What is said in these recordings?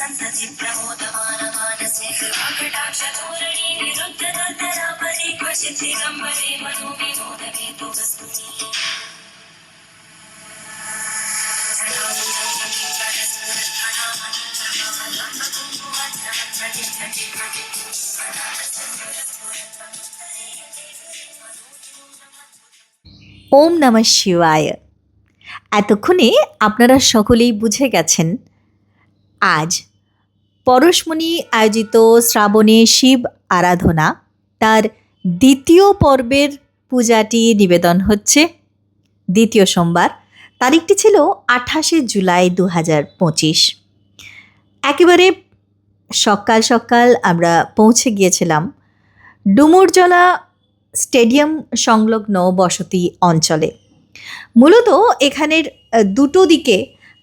సంతతి ప్రమోదమాన మానసేకటాక్ష ధోరణి నిరుద్ధ దత్తరాపరి క్వశిద్ధి గంబరే మనో వినోద వేతు వస్తుంది ওম নমঃ শিবায় এতক্ষণে আপনারা সকলেই বুঝে গেছেন আজ পরশমণি আয়োজিত শ্রাবণে শিব আরাধনা। তার দ্বিতীয় পর্বের পূজাটি নিবেদন হচ্ছে দ্বিতীয় সোমবার। তারিখটি ছিল আঠাশে জুলাই দু হাজার পঁচিশ। একেবারে সকাল সকাল আমরা পৌঁছে গিয়েছিলাম ডুমুরজলা স্টেডিয়াম সংলগ্ন বসতি অঞ্চলে। মূলত এখানের দুটো দিকে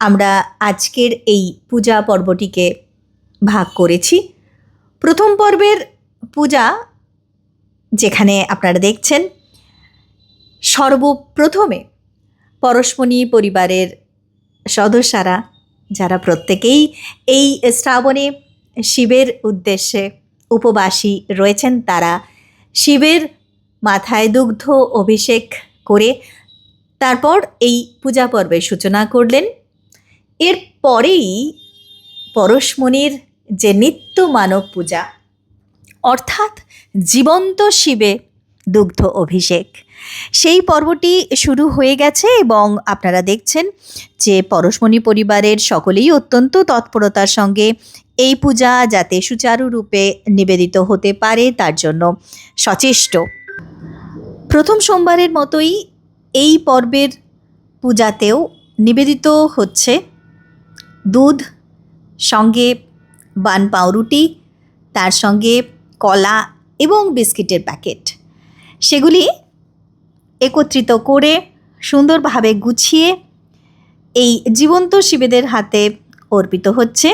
আমরা আজকের এই পূজা পর্বটিকে ভাগ করেছি। প্রথম পর্বের পূজা যেখানে আপনারা দেখছেন, সর্বপ্রথমে পরশমণি পরিবারের সদস্যরা, যারা প্রত্যেকেই এই শ্রাবণে শিবের উদ্দেশ্যে উপবাসী রয়েছেন, তারা শিবের মাথায় দুগ্ধ অভিষেক করে তারপর এই পূজা পর্বের সূচনা করলেন। এর পরেই পরশমণির যে নিত্য মানব পূজা। অর্থাৎ জীবন্ত শিবে দুগ্ধ অভিষেক। সেই পর্বটি শুরু হয়ে গেছে এবং আপনারা দেখছেন যে পরশমণি পরিবারের সকলেই অত্যন্ত তৎপরতার সঙ্গে এই পূজা যাতে সুচারুরূপে নিবেদিত হতে পারে তার জন্য সচেষ্ট। প্রথম সোমবারের মতোই এই পর্বের পূজাতেও নিবেদিত হচ্ছে দুধ, সঙ্গে বান পাউরুটি, তার সঙ্গে কলা এবং বিস্কিটের প্যাকেট। সেগুলি একত্রিত করে সুন্দরভাবে গুছিয়ে এই জীবন্ত শিবেদের হাতে অর্পিত হচ্ছে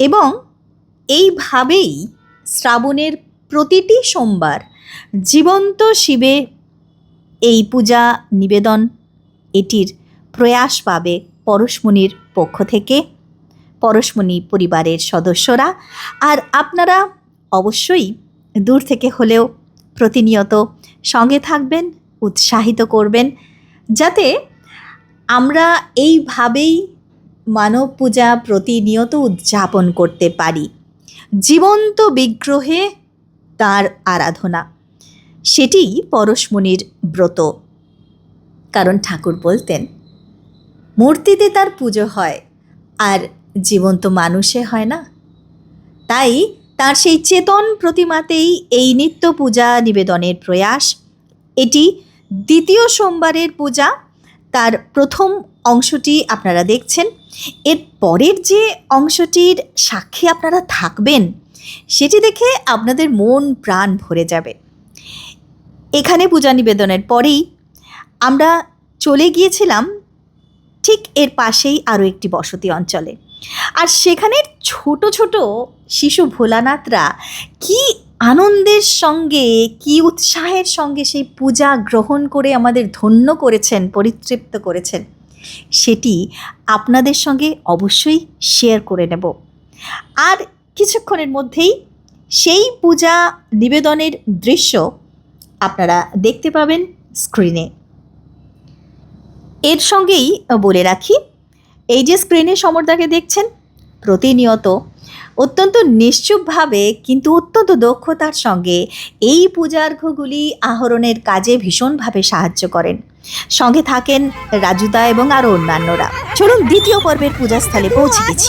এবং এইভাবেই শ্রাবণের প্রতিটি সোমবার জীবন্ত শিবে এই পূজা নিবেদন, এটির প্রয়াস পাবে পরশমণির পক্ষ থেকে। পরশমণি পরিবারের সদস্যরা। আর আপনারা অবশ্যই দূর থেকে হলেও প্রতিনিয়ত সঙ্গে থাকবেন, উৎসাহিত করবেন, যাতে আমরা এইভাবেই মানব পূজা প্রতিনিয়ত উদযাপন করতে পারি। জীবন্ত বিগ্রহে তার আরাধনা। সেটি পরশমণির ব্রত। কারণ ঠাকুর বলতেন, মূর্তিতে তার পুজো হয়, আর জীবন্ত মানুষে হয় না। তাই তার সেই চেতন প্রতিমাতেই এই নিত্য পূজা নিবেদনের প্রয়াস। এটি দ্বিতীয় সোমবারের পূজা। তার প্রথম অংশটি আপনারা দেখছেন। এর পরের যে অংশটির সাক্ষী আপনারা থাকবেন, সেটি দেখে আপনাদের মন প্রাণ ভরে যাবে। এখানে পূজা নিবেদনের পরেই আমরা চলে গিয়েছিলাম, ঠিক এর পাশেই আরও একটি বসতি অঞ্চলে। আর সেখানের ছোট ছোট শিশু ভোলানাথরা কি আনন্দের সঙ্গে, কি উৎসাহের সঙ্গে সেই পূজা গ্রহণ করে আমাদের ধন্য করেছেন, পরিতৃপ্ত করেছেন, সেটি আপনাদের সঙ্গে অবশ্যই শেয়ার করে নেব। আর কিছুক্ষণের মধ্যেই সেই পূজা নিবেদনের দৃশ্য আপনারা দেখতে পাবেন স্ক্রিনে এর সঙ্গেই বলে রাখি এই যে স্ক্রিনে সমরদাকে দেখছেন, প্রতিনিয়ত অত্যন্ত নিশ্চুপভাবে কিন্তু অত্যন্ত দক্ষতার সঙ্গে এই পূজার্ঘ্যগুলি আহরণের কাজে ভীষণভাবে সাহায্য করেন। সঙ্গে থাকেন রাজুদা এবং আরও অন্যান্যরা। চলুন দ্বিতীয় পর্বের পূজাস্থলে পৌঁছে গেছি।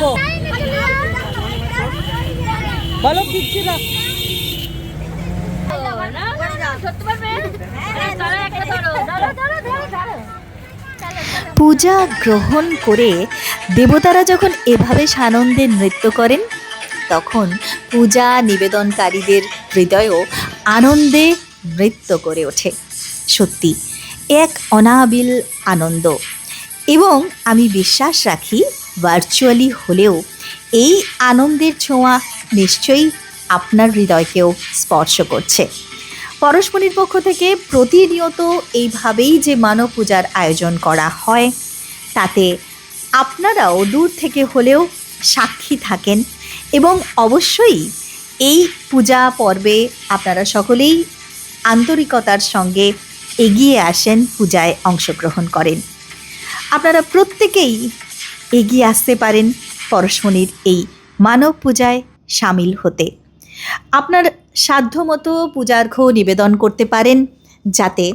দেখো। বলো ধরো পূজা গ্রহণ করে দেবতারা যখন এভাবে সানন্দে নৃত্য করেন, তখন পূজা নিবেদনকারীদের হৃদয়ও আনন্দে নৃত্য করে ওঠে। সত্যি, এক অনাবিল আনন্দ। এবং আমি বিশ্বাস রাখি ভার্চুয়ালি হলেও এই আনন্দের ছোঁয়া নিশ্চয়ই আপনার হৃদয়কেও স্পর্শ করছে। পরশমণির পক্ষ থেকে প্রতিনিয়ত এইভাবেই যে মানব পূজার আয়োজন করা হয়, তাতে আপনারাও দূর থেকে হলেও সাক্ষী থাকেন এবং অবশ্যই এই পূজা পর্বে আপনারা সকলেই আন্তরিকতার সঙ্গে এগিয়ে আসেন, পূজায় অংশগ্রহণ করেন। আপনারা প্রত্যেকেই এগিয়ে আসতে পারেন পরশমণির এই মানব পূজায় সামিল হতে। আপনার সাধ্যমতো পূজার্ঘ্য নিবেদন করতে পারেন যাতে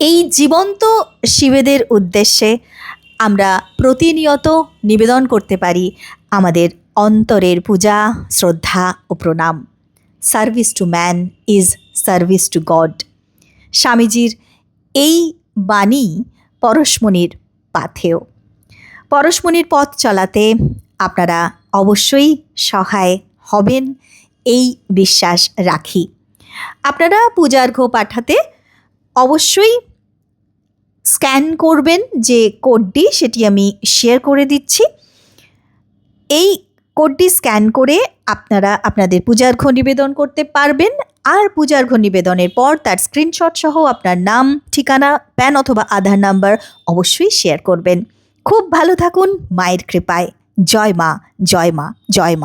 এই জীবন্ত শিবেদের উদ্দেশ্যে আমরা প্রতিনিয়ত নিবেদন করতে পারি আমাদের অন্তরের পূজা, শ্রদ্ধা ও প্রণাম। Service to man is service to God. স্বামীজির এই বাণী পরশমণির পাথেয়। পরশমণির পথ চলাতে আপনারা অবশ্যই সহায় হবেন, এই বিশ্বাস রাখি। আপনারা পূজার্ঘ্য পাঠাতে অবশ্যই স্ক্যান করবেন যে কোডটি, সেটি আমি শেয়ার করে দিচ্ছি। এই কোডটি স্ক্যান করে আপনারা আপনাদের পূজার্ঘ্য নিবেদন করতে পারবেন আর পূজার্ঘ্য নিবেদনের পর তার স্ক্রিনশট সহ আপনার নাম, ঠিকানা প্যান অথবা আধার নাম্বার অবশ্যই শেয়ার করবেন। খুব ভালো থাকুন মায়ের কৃপায়। জয় মা জয় মা জয় মা।